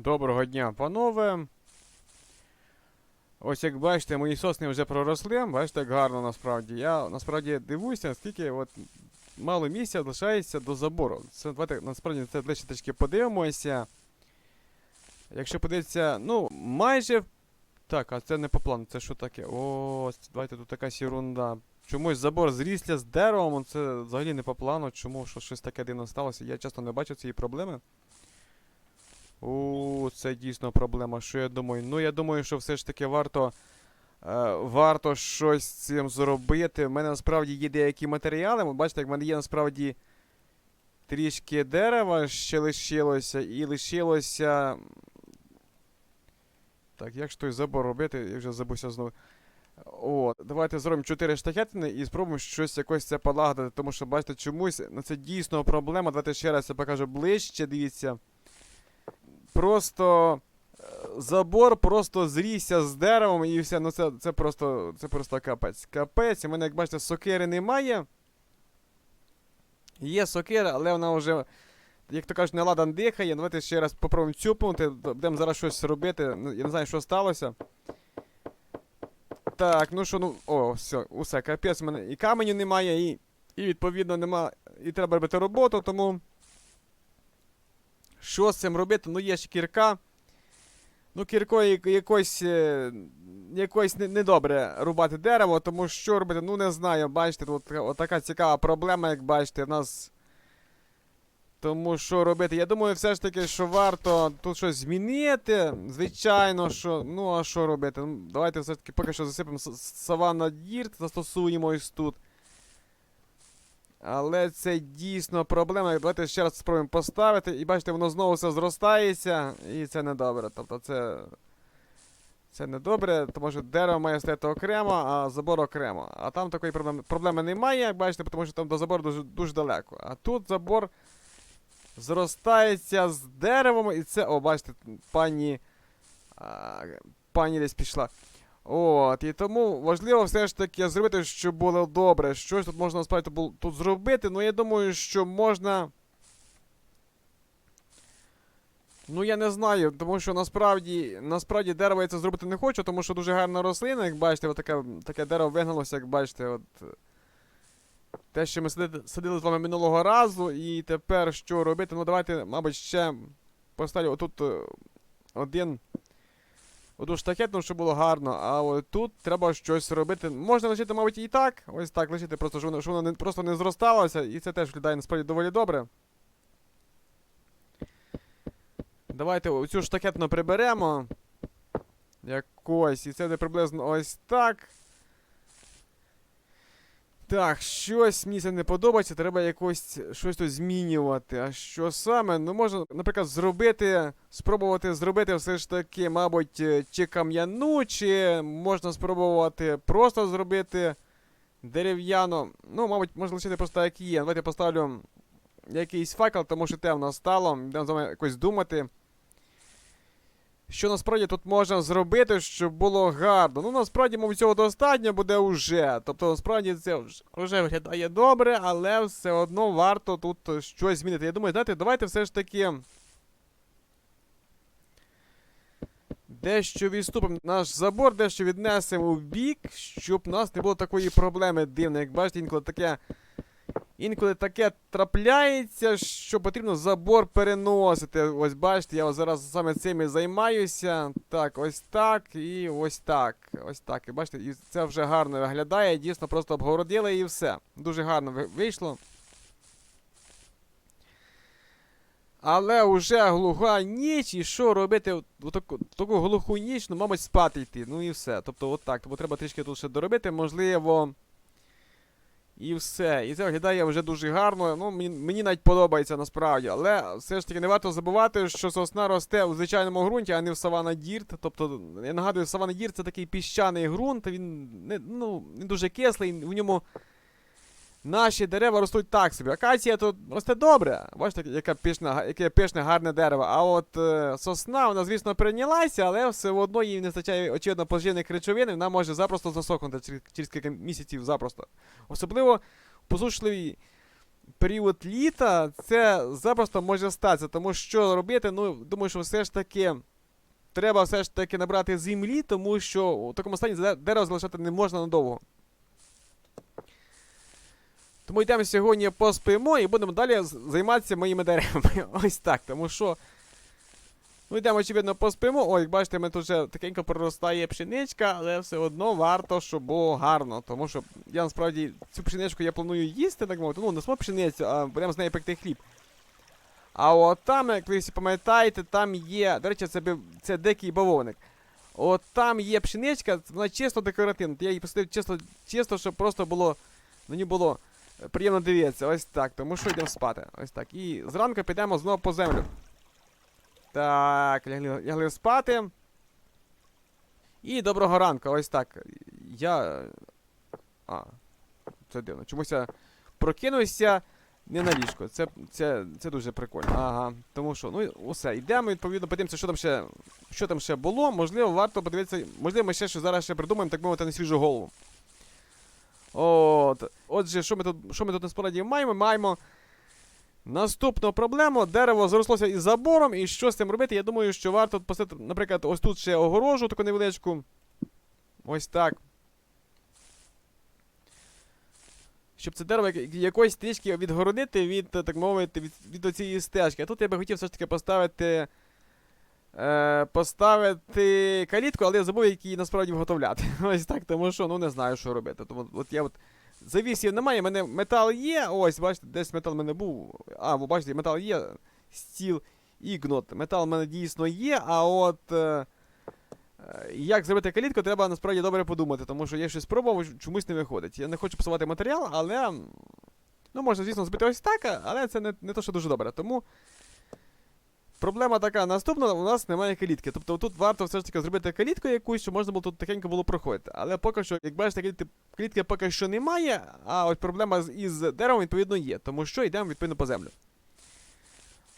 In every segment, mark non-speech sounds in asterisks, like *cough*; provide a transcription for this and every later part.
Доброго дня, панове. Ось як бачите, мої сосни вже проросли, бачите, як гарно насправді. Я насправді дивуюся, скільки от мало місця лишається до забору. Це давайте насправді це ближче трішки подивимося. Якщо подивитися, ну, майже. Так, а це не по плану, це що таке? О, давайте тут якась ерунда. Чомусь забор зрісся з деревом, це взагалі не по плану. Чому що щось таке дивно сталося? Я часто не бачу цієї проблеми. У, це дійсно проблема. Що я думаю? Ну, я думаю, що все ж таки варто. Е, варто щось з цим зробити. У мене насправді є деякі матеріали. Бачите, як в мене є насправді трішки дерева ще лишилося, і лишилося. Так, як ж той забор робити? Я вже забувся знову. О, давайте зробимо 4 штахетини і спробуємо щось якось це полагодити, тому що, бачите, чомусь ну, це дійсно проблема. Давайте ще раз я покажу ближче, дивіться. Просто е, забор просто зрісся з деревом і все. Ну це, це просто це просто капець. Капець. У мене, як бачите, сокири немає. Є сокира, але вона вже, як то кажуть, не ладан дихає. Давайте ще раз попробуємо цюпнути. Будемо зараз щось робити. Ну, Я не знаю, що сталося. Так, ну що, ну. О, все, усе, капець, у мене і каменю немає, і, і відповідно нема. І треба робити роботу, тому. Що з цим робити? Ну, є ще кірка. Ну, кіркою якось. е, Якось недобре рубати дерево, тому що робити, ну не знаю, бачите, тут така- цікава проблема, як бачите, в нас. Тому що робити? Я думаю, все ж таки, що варто тут щось змінити. Звичайно, що. Ну, а що робити? Ну, давайте все ж таки поки що засипемо саванна дірт, застосуємо ось тут. Але це дійсно проблема. Давайте ще раз спробуємо поставити. І бачите, воно знову все зростається, і це недобре. Тобто це. Це недобре, тому що дерево має стояти окремо, а забор окремо. А там такої проблеми, проблеми немає, як бачите, тому що там до забору дуже, дуже далеко. А тут забор зростається з деревом, і це. О, бачите, пані. А, пані десь пішла. От, і тому важливо все ж таки зробити, щоб було добре. Щось тут можна насправді тут зробити. Ну я думаю, що можна. Ну я не знаю, тому що насправді насправді дерево я це зробити не хочу, тому що дуже гарна рослина, як бачите, от таке, таке дерево вигналося, як бачите, от. Те, що ми сидили, сидили з вами минулого разу, і тепер що робити? Ну давайте, мабуть, ще поставлю отут е, один. Одну штакетну, щоб було гарно, а от тут треба щось робити. Можна лишити, мабуть, і так. Ось так лишити, просто щоб воно, щоб воно не, просто не зросталося, і це теж виглядає насправді доволі добре. Давайте оцю штакетну приберемо. Якось. І це де приблизно ось так. Так, щось мені це не подобається, треба якось щось тут змінювати. А що саме? Ну, можна, наприклад, зробити, спробувати зробити все ж таки, мабуть, е, чи кам'яну, чи можна спробувати просто зробити дерев'яну. Ну, мабуть, можна лишити просто як є. Давайте поставлю якийсь факел, тому що темно стало. Будемо з вами якось думати. Що насправді тут можна зробити, щоб було гарно. Ну, насправді, мабуть, цього достатньо буде вже. Тобто, насправді це вже, вже виглядає добре, але все одно варто тут щось змінити. Я думаю, знаєте, давайте все ж таки. Дещо відступимо наш забор, дещо віднесемо в бік, щоб у нас не було такої проблеми дивної. Як бачите, інколи таке. Інколи таке трапляється, що потрібно забор переносити. Ось бачите, я зараз саме цим і займаюся. Так, ось так і ось так. Ось так. І бачите, і це вже гарно виглядає. Дійсно, просто обгородили і все. Дуже гарно вийшло. Але вже глуха ніч, і що робити таку, таку глуху ніч, ну, мабуть, спати йти. Ну і все. Тобто, от так. Тому треба трішки тут ще доробити, можливо. І все. І це виглядає вже дуже гарно. Ну, мені, мені навіть подобається насправді. Але все ж таки не варто забувати, що сосна росте у звичайному ґрунті, а не в савана дірт. Тобто, я нагадую, савана дірт це такий піщаний ґрунт, він не, ну, не дуже кислий, в ньому наші дерева ростуть так собі. Акація тут росте добре. Бачите, яке пишне, яке пишне гарне дерево. А от е, сосна, вона, звісно, прийнялася, але все одно їй не вистачає, очевидно, поживних речовин, і вона може запросто засохнути через, через кілька місяців запросто. Особливо в посушливій період літа це запросто може статися, тому що робити, ну, думаю, що все ж таки треба все ж таки набрати землі, тому що у такому стані дерево залишати не можна надовго. Тому йдемо сьогодні поспимо і будемо далі займатися моїми деревами. *laughs* Ось так, тому що. Ну, йдемо, очевидно, поспимо. О, як бачите, ми тут вже такенько проростає пшеничка, але все одно варто, щоб було гарно. Тому що я насправді цю пшеничку я планую їсти, так мовити. Ну, не саму пшеницю, а прямо з неї пекти хліб. А от там, як ви всі пам'ятаєте, там є. До речі, це, це дикий бавовник. От там є пшеничка, вона чисто декоративна. Я її посадив чисто, чисто, щоб просто було. Мені було е, приємно дивитися. Ось так. Тому що йдемо спати. Ось так. І зранку підемо знову по землю. Так, лягли, лягли спати. І доброго ранку, ось так. Я. А, це дивно. Чомусь я прокинувся не на ліжко. Це, це, це дуже прикольно. Ага. Тому що, ну, усе, йдемо, відповідно, подивимося, що там ще, що там ще було. Можливо, варто подивитися. Можливо, ми ще щось зараз ще придумаємо, так мовити, на свіжу голову. От. Отже, що ми тут, що ми тут насправді маємо? Маємо. Наступну проблему. Дерево зарослося із забором, і що з цим робити? Я думаю, що варто посадити, наприклад, ось тут ще огорожу, таку невеличку. Ось так. Щоб це дерево якось трішки відгородити від, так мовити, від, від цієї стежки. А тут я би хотів все ж таки поставити. Е, поставити калітку, але я забув, як її насправді виготовляти. *laughs* Ось так, тому що ну не знаю, що робити. Тому от я от Завісів немає, мене метал є. Ось, бачите, десь метал в мене був. А, ви бачите, метал є. Стіл ігнот. Метал в мене дійсно є, а от. Е, е, як зробити калітку, треба насправді добре подумати, тому що я щось спробував, чомусь не виходить. Я не хочу псувати матеріал, але. Ну, можна, звісно, збити ось так, але це не, не то, що дуже добре. Тому. Проблема така наступна, у нас немає калітки. Тобто тут варто все ж таки зробити калітку якусь, щоб можна було тут тихенько було проходити. Але поки що, як бачите, калітки, клітки поки що немає, а ось проблема з, із деревом, відповідно, є. Тому що йдемо відповідно по землю.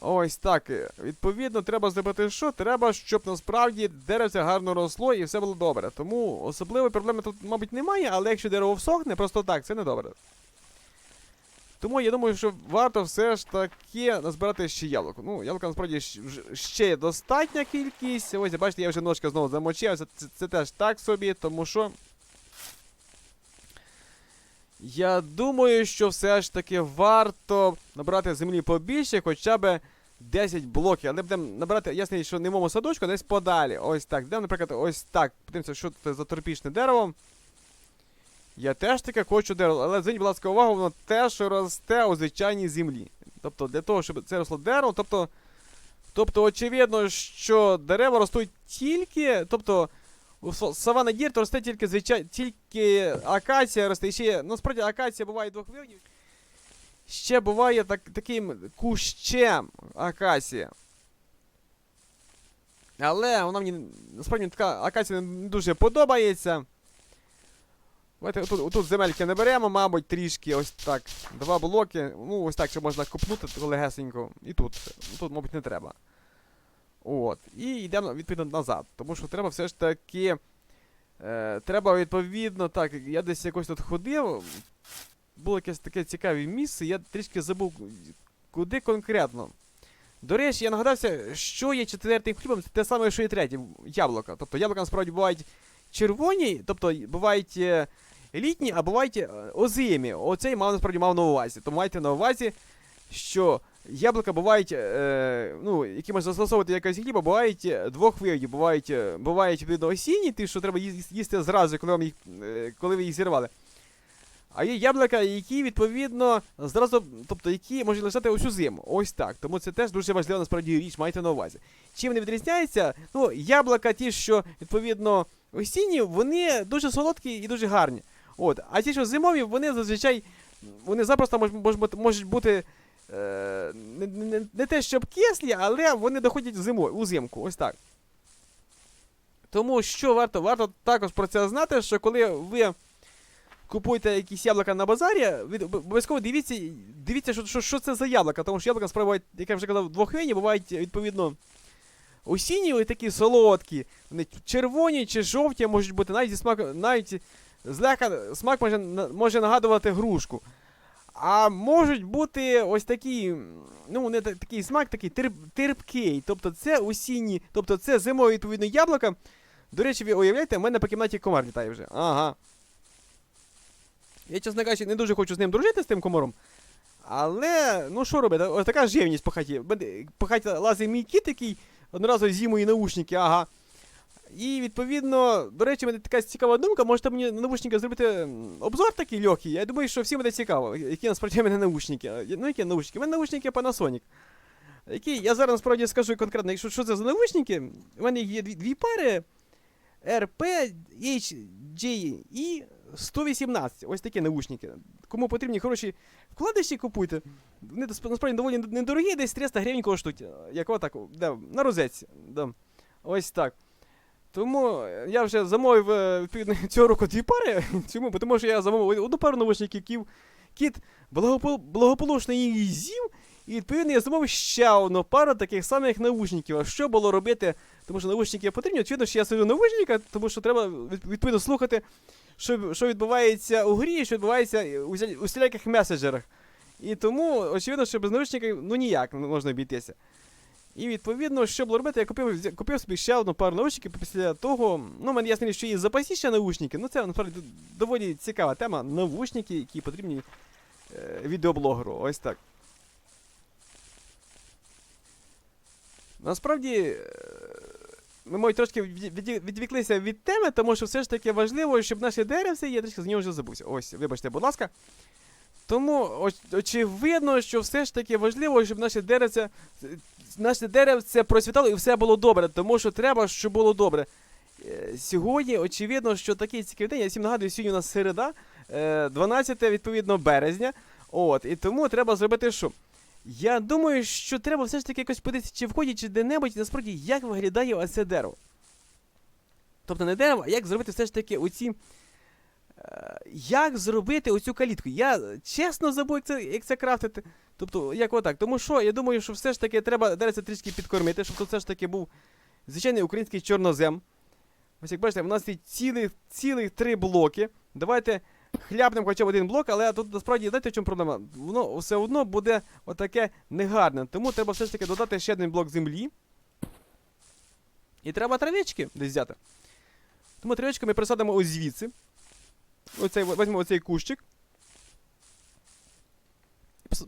Ось так. Відповідно, треба зробити що? Треба, щоб насправді деревце гарно росло і все було добре. Тому особливої проблеми тут, мабуть, немає, але якщо дерево всохне, просто так, це не добре. Тому я думаю, що варто все ж таки назбирати ще яблуко. Ну, яблука насправді ще є достатня кількість. Ось, бачите, я вже ножка знову замочив. Це, це, це теж так собі, тому що. Я думаю, що все ж таки варто набрати землі побільше, хоча б 10 блоків. Але будемо набирати, ясно, що не в моєму садочку, а десь подалі. Ось так. Йдемо, наприклад, ось так. Подивимося, що це за тропічне дерево. Я теж таке хочу дерево, але зверніть, будь ласка, увагу, воно теж росте у звичайній землі. Тобто, для того, щоб це росло дерево, тобто. Тобто, очевидно, що дерева ростуть тільки. Тобто, савана дір то росте тільки звичай, тільки акація росте. І ще, ну, справді, акація буває двох видів. Ще буває так, таким кущем акація. Але вона мені насправді така акація не дуже подобається. Давайте отут, отут земельки не беремо, мабуть, трішки ось так. Два блоки. Ну, ось так ще можна копнути таку легесенько. І тут. Тут, мабуть, не треба. От. І йдемо відповідно назад. Тому що треба все ж таки. Е, треба відповідно. Так, я десь якось тут ходив. Було якесь таке цікаве місце, я трішки забув, куди конкретно. До речі, я нагадався, що є четвертим хлібом, це те саме, що і третім яблука. Тобто яблука насправді бувають червоні, тобто бувають е, літні, а бувають е, озимі. Оцей мав насправді мав на увазі. Тому майте на увазі, що яблука бувають, е, ну, які можна застосовувати якось хліба, бувають е, двох видів. Бувають, е, бувають осінні, ті, що треба їс- їсти зразу, коли, вам їх, коли ви їх зірвали. А є яблука, які, відповідно, зразу, тобто, які можуть лежати усю зиму. Ось так. Тому це теж дуже важлива насправді річ, майте на увазі. Чим вони відрізняються? Ну, яблука, ті, що, відповідно, осінні, вони дуже солодкі і дуже гарні. От. А ті, що зимові, вони зазвичай вони запросто мож, мож, можуть бути е, не, не, не те, щоб кислі, але вони доходять зимою, узимку. Ось так. Тому що варто, варто також про це знати, що коли ви купуєте якісь яблука на базарі, обов'язково дивіться, дивіться, що, що, що це за яблука, тому що яблука справді, як я вже казав, двохвинні, бувають відповідно осінні, такі солодкі, вони червоні чи жовті можуть бути, навіть зі смак, навіть злегка смак може, може нагадувати грушку. А можуть бути ось такі, ну, не та- такий смак, такий терп, терпкий. Тобто це осінні, тобто це зимові, відповідно, яблука. До речі, ви уявляєте, в мене по кімнаті комар літає вже. Ага. Я, чесно кажучи, не дуже хочу з ним дружити, з тим комаром. Але, ну що робити, ось така живність по хаті. По хаті лазить мій кіт, який з'їв мої наушники, ага. І відповідно, до речі, мене така цікава думка, можете мені на наушники зробити обзор такий легкий. Я думаю, що всім буде цікаво, які насправді мене наушники. Ну, які наушники? У мене наушники Panasonic. Які, я зараз насправді скажу конкретно, що, що це за наушники. У мене є дві, дві пари RP HJE 118. Ось такі наушники. Кому потрібні хороші вкладиші, купуйте. Вони насправді доволі недорогі, десь 300 гривень коштують. Як отак, да, на розетці. Да. Ось так. Тому я вже замовив е, відповідно *laughs* цього року дві пари. *laughs* Бо Тому що я замовив одну пару наушників, ків- кіт благопол- благополучно її з'їв, і відповідно я замовив ще одну пару таких самих наушників. А що було робити? Тому що наушники потрібні. Очевидно, що я сиджу наушника, тому що треба відповідно слухати, що, що відбувається у грі, що відбувається у, у всіляких меседжерах. І тому, очевидно, що без наушників ну ніяк не можна обійтися. І відповідно, що було робити, я купив, купив собі ще одну пару наушників після того. Ну, мене ясно, що є запасі ще наушники. Ну, це насправді доволі цікава тема. Наушники, які потрібні е, відеоблогеру. Ось так. Насправді, е, ми мабуть, трошки від- від- відвіклися від теми, тому що все ж таки важливо, щоб наші деревці, я трішки з нього вже забувся. Ось, вибачте, будь ласка. Тому оч- очевидно, що все ж таки важливо, щоб наші деревця, наше деревце процвітало і все було добре, тому що треба, щоб було добре. Е, Сьогодні, очевидно, що такий цікавий день. Я всім нагадую, сьогодні у нас середа, е, 12 відповідно березня. От, і тому треба зробити що? Я думаю, що треба все ж таки якось подивитися, чи в чи де-небудь, насправді, як виглядає оце дерево. Тобто не дерево, а як зробити все ж таки оці. Е, Як зробити оцю калітку? Я чесно забув, як це, як це крафтити. Тобто, як отак. Тому що я думаю, що все ж таки треба дереться трішки підкормити, щоб тут все ж таки був звичайний український чорнозем. Ось як бачите, у нас є цілих, цілих три блоки. Давайте хляпнемо хоча б один блок, але тут насправді знаєте, в чому проблема? Воно все одно буде отаке негарне. Тому треба все ж таки додати ще один блок землі. І треба травички десь взяти. Тому травичку ми присадимо ось звідси. Оцей, візьмемо оцей кущик.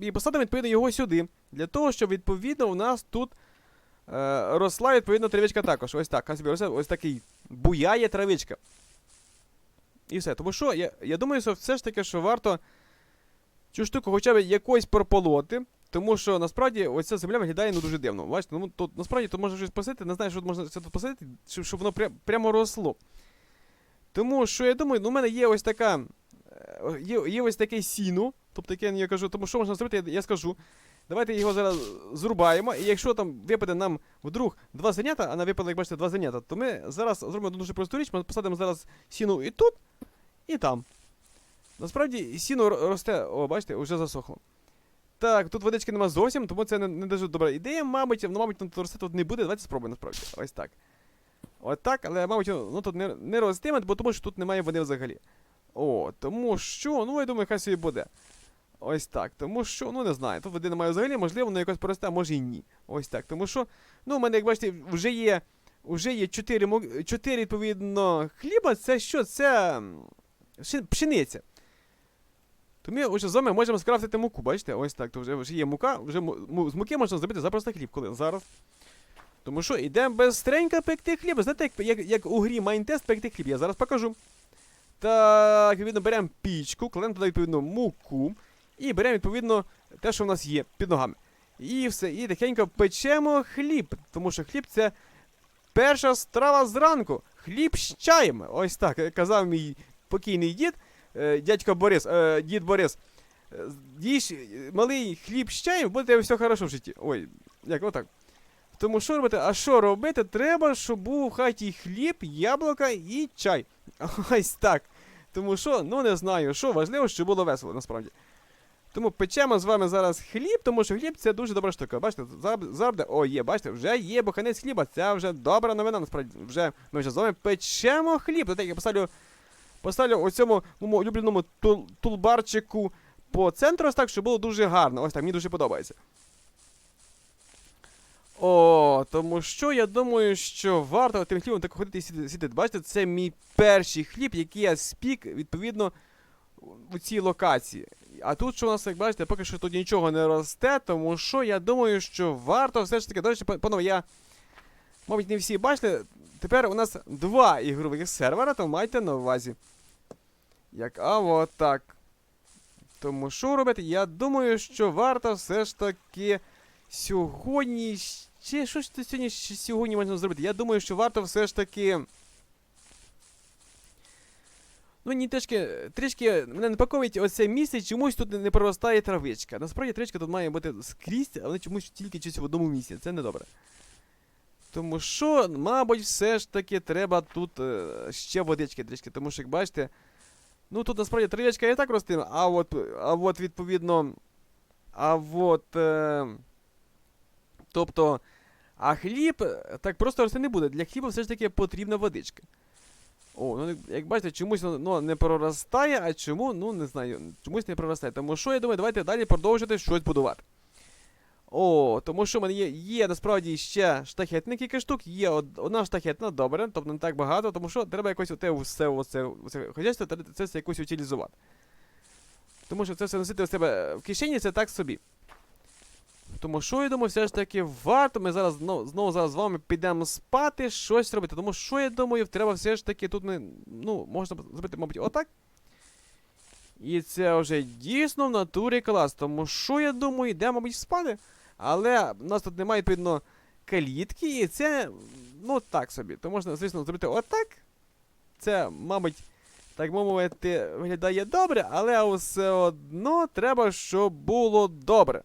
І посадимо відповідно його сюди. Для того, щоб відповідно у нас тут е, росла відповідно травичка також. Ось так. Росте, ось такий буяє травичка. І все. Тому що я, я думаю, що все ж таки, що варто цю штуку хоча б якось прополоти. Тому що насправді оця земля виглядає ну дуже дивно. Бачите, ну тут насправді тут можна щось посадити, не знаю, що можна це тут посадити, щоб, щоб воно пря- прямо росло. Тому що я думаю, ну, у мене є ось така. е, Є, є ось таке сіно. Тобто, яке я кажу, тому що можна зробити, я, я скажу. Давайте його зараз зрубаємо. І якщо там випаде нам вдруг два зернята, а на випадок, як бачите, два зернята, то ми зараз зробимо дуже просту річ, ми посадимо зараз сіно і тут, і там. Насправді сіно росте, о, бачите, вже засохло. Так, тут водички нема зовсім, тому це не, не дуже добра ідея, мабуть, ну, мабуть, тут росте тут не буде. Давайте спробуємо насправді. Ось так. От так, але, мабуть, ну тут не, не ростиме, бо тому що тут немає води взагалі. О, тому що, ну я думаю, хай собі буде. Ось так. Тому що, ну не знаю, тут води немає взагалі, можливо, воно якось поросте, а може і ні. Ось так. Тому що, ну, у мене, як бачите, вже є. Вже є 4, 4 відповідно, хліба. Це що? Це пшениця. То ми вже з вами можемо скрафтити муку, бачите? Ось так. То вже, вже є мука, вже з муки можна зробити запросто хліб. Коли? Зараз. Тому що йдемо безстренько пекти хліб. Знаєте, як, як, як у грі Майнтест пекти хліб. Я зараз покажу. Так, відповідно, беремо пічку, кладемо туди відповідно муку. І беремо, відповідно, те, що в нас є під ногами. І все, і тихенько печемо хліб. Тому що хліб це перша страва зранку. Хліб з чаєм. Ось так е, казав мій покійний дід, е, дядько Борис, е, дід Борис. Їж малий хліб з чаєм, буде все хорошо в житті. Ой, як отак. Тому що робити? А що робити? Треба, щоб був в хаті хліб, яблука і чай. *laughs* Ось так. Тому що, ну не знаю, що важливо, щоб було весело, насправді. Тому печемо з вами зараз хліб, тому що хліб це дуже добра штука. Бачите, завжди. О, є, бачите, вже є буханець хліба. Це вже добра новина, насправді. Вже ми вже з вами печемо хліб. От я поставлю, поставлю у цьому моєму улюбленому тул, тулбарчику по центру ось так, щоб було дуже гарно. Ось так, мені дуже подобається. О, тому що я думаю, що варто тим хлібом так ходити і сіти. Бачите, це мій перший хліб, який я спік, відповідно, у цій локації. А тут, що у нас, як бачите, поки що тут нічого не росте, тому що я думаю, що варто все ж таки. До речі, панове, я. Мабуть, не всі бачите. Тепер у нас два ігрових сервера, то майте на увазі. Як, а от так. Тому що робити? Я думаю, що варто все ж таки сьогодні ще. Що ж ти сьогодні сьогодні можна зробити? Я думаю, що варто все ж таки. Ну, ні, трішки, трішки мене непокоїть оце місце, чомусь тут не проростає травичка. Насправді травичка тут має бути скрізь, але чомусь тільки щось в одному місці. Це недобре. Тому що, мабуть, все ж таки треба тут е, ще водички трішки, тому що, як бачите, ну тут насправді травичка і так росте, а от, а от відповідно. А от. Е, тобто. А хліб е, так просто рости не буде. Для хліба все ж таки потрібна водичка. О, ну як- бачите, чомусь ну, не проростає, а чому, ну не знаю, чомусь не проростає. Тому що я думаю, давайте далі продовжувати щось будувати. О, тому що в мене є, є насправді ще штахетні кілька штук, є одна штахетна, добре, тобто не так багато, тому що треба якось оте все, оце, оце хазяйство, це все якось утилізувати. Тому що це все носити у себе в кишені, це так собі. Тому що я думаю, все ж таки варто. Ми зараз знову, знову зараз з вами підемо спати, щось робити. Тому що я думаю, треба все ж таки тут ми, ну, можна зробити, мабуть, отак. І це вже дійсно в натурі клас. Тому що я думаю, йдемо, мабуть, спати. Але в нас тут немає, відповідно, калітки, і це, ну, так собі. То можна, звісно, зробити отак. Це, мабуть, так мовити, виглядає добре, але все одно треба, щоб було добре.